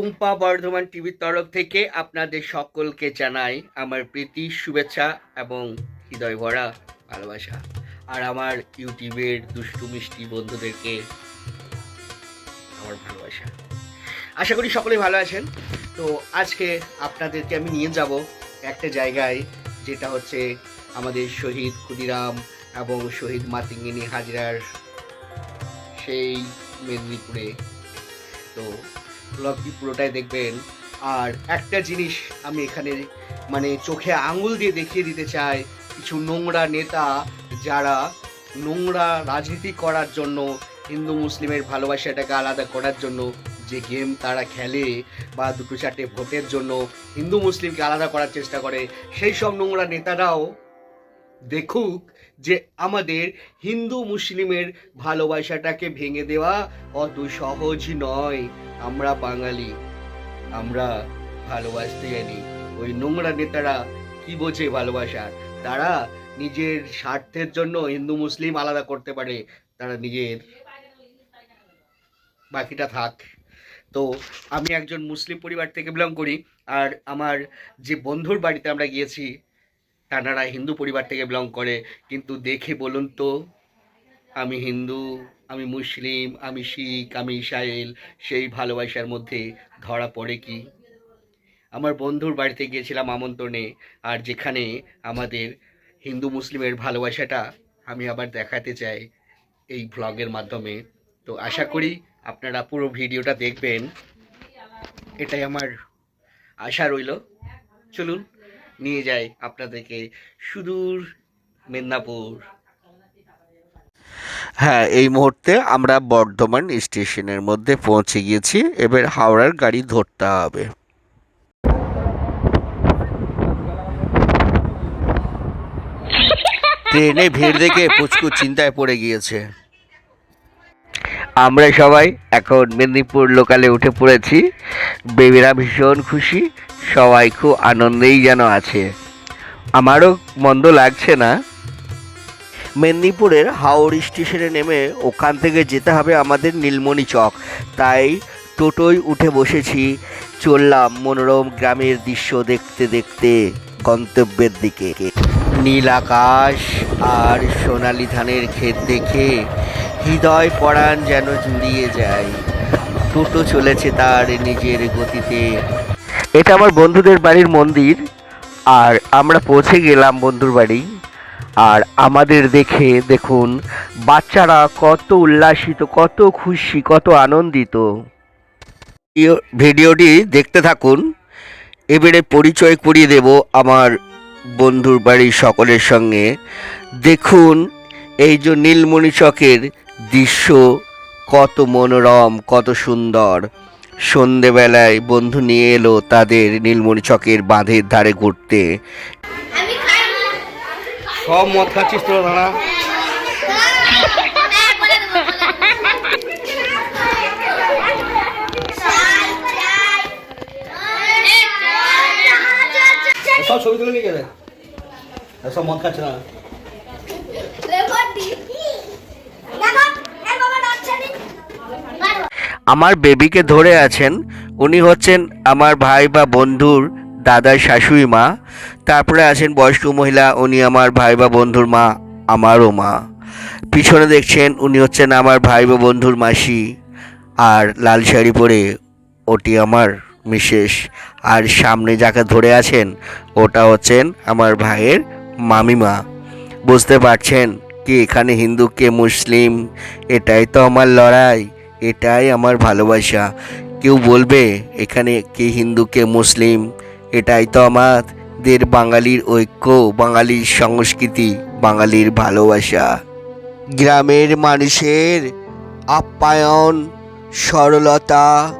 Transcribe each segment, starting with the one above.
টুম্পা বর্ধমান টিভির তরফ থেকে আপনাদের সকলকে জানাই আমার প্রীতি, শুভেচ্ছা এবং হৃদয় ভরা ভালোবাসা। আর আমার ইউটিউবের দুষ্টু, মিষ্টি বন্ধুদেরকে আমার ভালোবাসা। আশা করি সকলেই ভালো আছেন। তো আজকে আপনাদেরকে আমি নিয়ে যাব একটা জায়গায়, যেটা হচ্ছে আমাদের শহীদ ক্ষুদিরাম এবং শহীদ মাতিঙ্গিনী হাজরার সেই মেদিনীপুরে। তো ব্লগটি পুরোটাই দেখবেন। আর একটা জিনিস আমি এখানে মানে চোখে আঙুল দিয়ে দেখিয়ে দিতে চাই, কিছু নোংরা নেতা যারা নোংরা রাজনীতি করার জন্য, হিন্দু মুসলিমের ভালোবাসাটাকে আলাদা করার জন্য যে গেম তারা খেলে বা দুটো চারটে ভোটের জন্য হিন্দু মুসলিমকে আলাদা করার চেষ্টা করে, সেই সব নোংরা নেতারাও দেখুক যে আমাদের হিন্দু মুসলিমের ভালোবাসাটাকে ভেঙে দেওয়া অত সহজ নয়। আমরা বাঙালি। আমরা ভালোবাসতে জানি। ওই নোংরা নেতারা কি বোঝে ভালোবাসার তারা নিজের স্বার্থের জন্য হিন্দু মুসলিম আলাদা করতে পারে। তারা নিজের বাকিটা থাক। তো আমি একজন মুসলিম পরিবার থেকে বিলং করি। আর আমার যে বন্ধুর বাড়িতে আমরা গিয়েছি তারা হিন্দু পরিবার থেকে বিলং করে। কিন্তু দেখে বলুন তো, আমি হিন্দু, আমি মুসলিম, আমি শিখ, আমি ইসাইল সেই ভালোবাসার মধ্যে ধরা পড়ে কি? আমার বন্ধুর বাড়িতে গিয়েছিলাম আমন্ত্রণে, আর যেখানে আমাদের হিন্দু মুসলিমের ভালোবাসাটা আমি আবার দেখাতে চাই এই ভ্লগের মাধ্যমে। তো আশা করি আপনারা পুরো ভিডিওটা দেখবেন। এটাই আমার আশা রইল। চলুন নিয়ে যাই আপনাদেরকে সুদূর মেদিনীপুর। হ্যাঁ এই মুহূর্তে আমরা বর্ধমান স্টেশনের মধ্যে পৌঁছে গিয়েছি। এবার হাওড়ার গাড়ি ধরতে হবে। ট্রেনে ভিড় দেখে পুচকু চিন্তায় পড়ে গিয়েছে। আমরা সবাই এখন মেদিনীপুর লোকালে উঠে পড়েছি। বেবিরা ভীষণ খুশি। সবাই খুব আনন্দেই যেন আছে। আমারও মন্দ লাগছে না। মেদিনীপুরের হাওড় স্টেশনে নেমে ওখান থেকে যেতে হবে আমাদের নীলমণি চক। তাই টোটোয় উঠে বসেছি। চললাম মনোরম গ্রামের দৃশ্য দেখতে দেখতে গন্তব্যের দিকে। নীল আকাশ আর সোনালি ধানের ক্ষেত দেখে হৃদয় পরাণ যেন জুড়িয়ে যায়। টোটো চলেছে তার নিজের গতিতে। এটা আমার বন্ধুদের বাড়ির মন্দির, আর আমরা পৌঁছে গেলাম বন্ধুর বাড়ি। আর আমাদের দেখে দেখুন, বাচ্চারা কত উল্লাসিত, কত খুশি, কত আনন্দিত। ভিডিও- ভিডিওটি দেখতে থাকুন। এবারে পরিচয় করিয়ে দেব আমার বন্ধুর বাড়ির সকলের সঙ্গে। দেখুন, এই যে নীলমণি চকের দৃশ্য, কত মনোরম, কত সুন্দর। সন্ধেবেলায় বন্ধু নিয়ে এলো তাদের নীলমণি চকের বাঁধের ধারে ঘুরতে সব মদ খাচ্ছিস তো দাঁড়া সব ছবি তুলে নিয়ে গেলে সব মদ খাচ্ছে না আমার বেবিকে ধরে আছেন, উনি হচ্ছেন আমার ভাই বা বন্ধুর দাদার শাশুড়ি মা, তারপরে আছেন বয়স্ক মহিলা, উনি আমার ভাই বা বন্ধুর মা, আমারও মা। পিছনে দেখছেন উনি হচ্ছেন আমার ভাই বা বন্ধুর মাসি, আর লাল শাড়ি পরে ওটি আমার মিসেস, আর সামনে যাকে ধরে আছেন, ওটা হচ্ছেন আমার ভাইয়ের মামিমা। বুঝতে পারছেন কি এখানে হিন্দু, কে মুসলিম, এটাই তো আমার লড়াই। এটাই আমার ভালোবাসা। কেউ বলবে, এখানে কে হিন্দু, কে মুসলিম? এটাই তো আমাদের বাঙালির ঐক্য, বাঙালির সংস্কৃতি, বাঙালির ভালোবাসা। গ্রামের মানুষের আপ্যায়ন, সরলতা,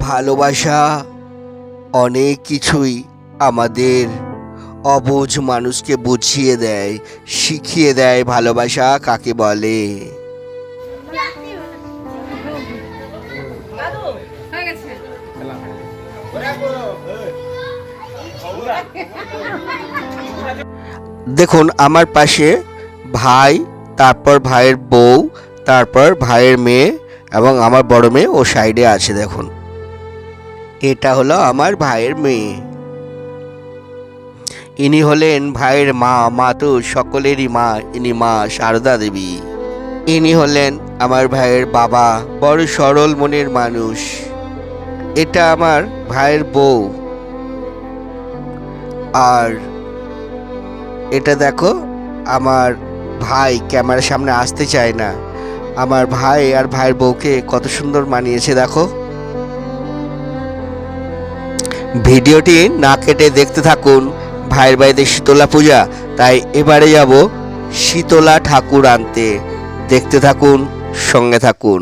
ভালোবাসা অনেক কিছুই আমাদের অবুঝ মানুষকে বুঝিয়ে দেয়, শিখিয়ে দেয় ভালোবাসা কাকে বলে। দেখুন, আমার পাশে ভাই, তারপর ভাইয়ের বউ, তারপর ভাইয়ের মেয়ে এবং আমার বড় মেয়ে ও সাইডে আছে, দেখুন। এটা হলো আমার ভাইয়ের মেয়ে। ইনি হলেন ভাইয়ের মা মা তো সকলেরই মা, ইনি মা সারদা দেবী। ইনি হলেন আমার ভাইয়ের বাবা, বড় সরল মনের মানুষ। এটা আমার ভাইয়ের বউ। আর এটা দেখো, আমার ভাই ক্যামেরার সামনে আসতে চায় না। আমার ভাই আর ভাইয়ের বউকে কত সুন্দর মানিয়েছে, দেখো। ভিডিওটি না কেটে দেখতে থাকুন, ভাইয়ের বাড়িতে শীতলা পূজা, তাই এবারে যাব শীতলা ঠাকুর আনতে। দেখতে থাকুন, সঙ্গে থাকুন।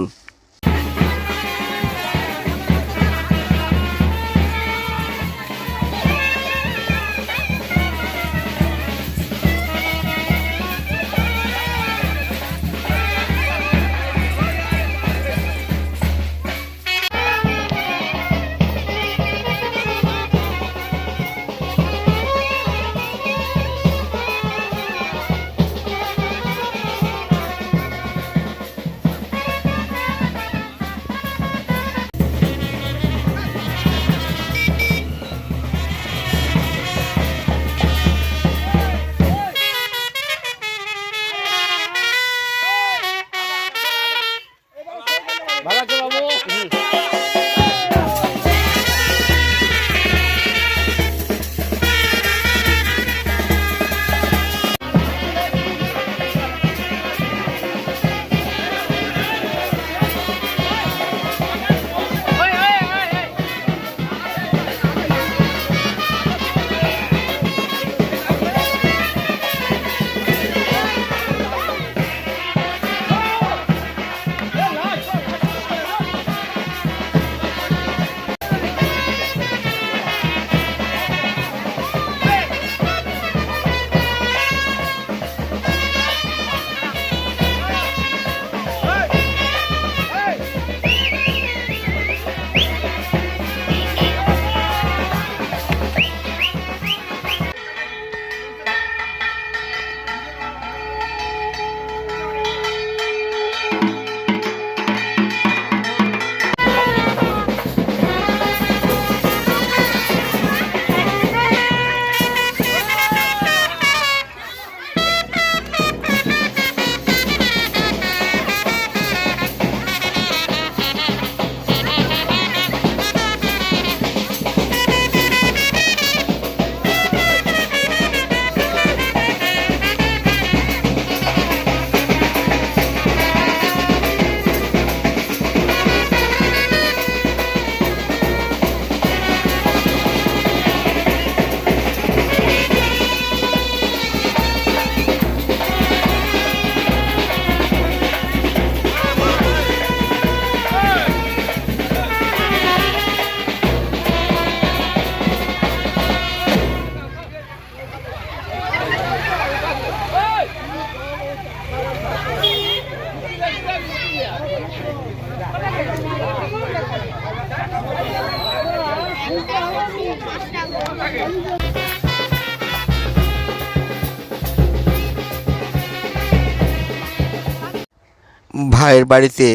ভাইয়ের বাড়িতে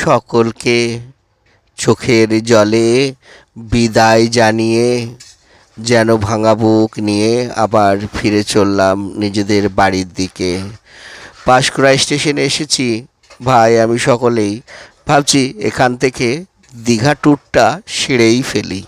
সকলকে চোখের জলে বিদায় জানিয়ে, যেন ভাঙা বুক নিয়ে আবার ফিরে চললাম নিজেদের বাড়ির দিকে। পাঁশকুড়া স্টেশনে এসেছি। ভাই, আমি সকলেই ভাবছি এখান থেকে দীঘা ট্যুরটা সেরেই ফেলি।